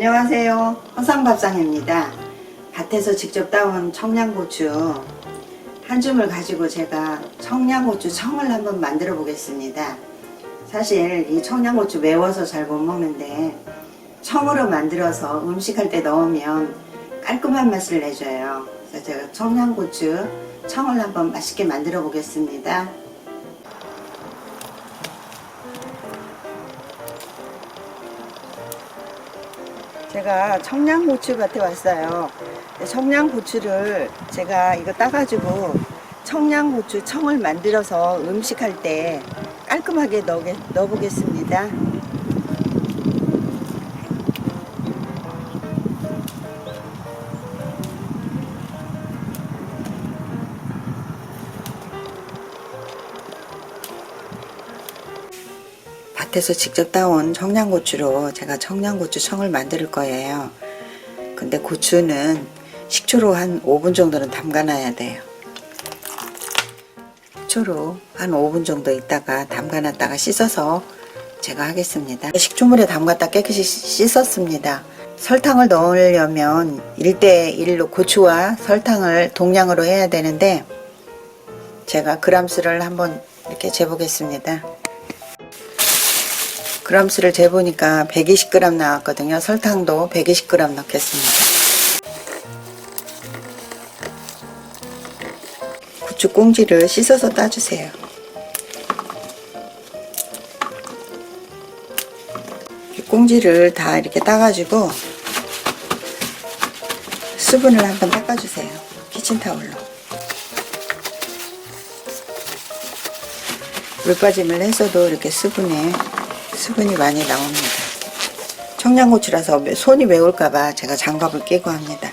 안녕하세요. 허상밥상입니다. 밭에서 직접 따온 청양고추 한 줌을 가지고 제가 청양고추 청을 한번 만들어 보겠습니다. 사실 이 청양고추 매워서 잘 못 먹는데 청으로 만들어서 음식할 때 넣으면 깔끔한 맛을 내줘요. 그래서 제가 청양고추 청을 한번 맛있게 만들어 보겠습니다. 제가 청양고추 밭에 왔어요. 청양고추를 제가 이거 따가지고 청양고추 청을 만들어서 음식할 때 깔끔하게 넣어보겠습니다. 밭에서 직접 따온 청양고추로 제가 청양고추 청을 만들 거예요. 근데 고추는 식초로 한 5분 정도는 담가놔야 돼요. 식초로 한 5분 정도 있다가 담가놨다가 씻어서 제가 하겠습니다. 식초물에 담갔다 깨끗이 씻었습니다. 설탕을 넣으려면 1대1로 고추와 설탕을 동량으로 해야 되는데 제가 그람수를 한번 이렇게 재보겠습니다. 그람수를 재보니까 120g 나왔거든요. 설탕도 120g 넣겠습니다. 고추 꽁지를 씻어서 따주세요. 이 꽁지를 다 이렇게 따가지고 수분을 한번 닦아주세요. 키친타올로. 물 빠짐을 해서도 이렇게 수분에 수분이 많이 나옵니다. 청양고추라서 손이 매울까봐 제가 장갑을 끼고 합니다.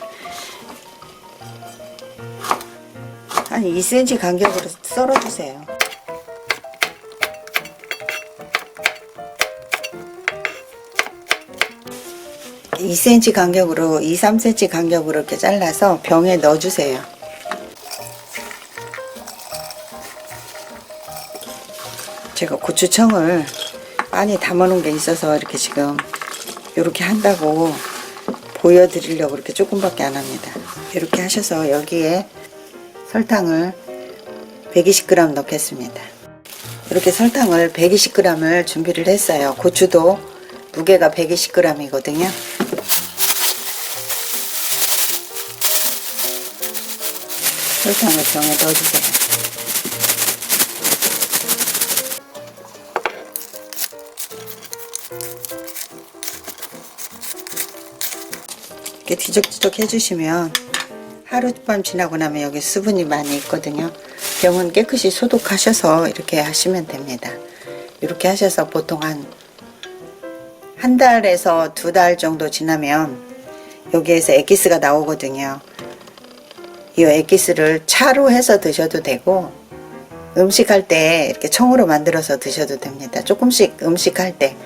한 2cm 간격으로 썰어주세요. 이 c m 간격으로 2, 3cm 간격으로 이렇게 잘라서 병에 넣어주세요. 제가 고추청을 많이 담아놓은 게 있어서 이렇게 지금 이렇게 한다고 보여드리려고 이렇게 조금밖에 안 합니다. 이렇게 하셔서 여기에 설탕을 120g 넣겠습니다. 이렇게 설탕을 120g을 준비를 했어요. 고추도 무게가 120g이거든요. 설탕을 병에 넣어주세요. 이렇게 뒤적뒤적 해주시면 하룻밤 지나고 나면 여기 수분이 많이 있거든요. 병은 깨끗이 소독하셔서 이렇게 하시면 됩니다. 이렇게 하셔서 보통 한 한 달에서 두 달 정도 지나면 여기에서 엑기스가 나오거든요. 이 엑기스를 차로 해서 드셔도 되고 음식할 때 이렇게 청으로 만들어서 드셔도 됩니다. 조금씩 음식할 때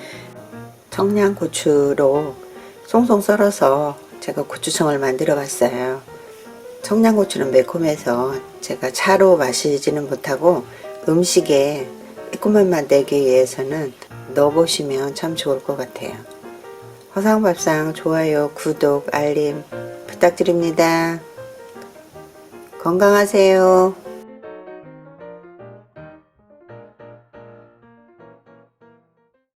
청양고추로 송송 썰어서 제가 고추청을 만들어 봤어요. 청양고추는 매콤해서 제가 차로 마시지는 못하고 음식에 매콤한 맛 내기 위해서는 넣어보시면 참 좋을 것 같아요. 허상밥상 좋아요, 구독, 알림 부탁드립니다. 건강하세요.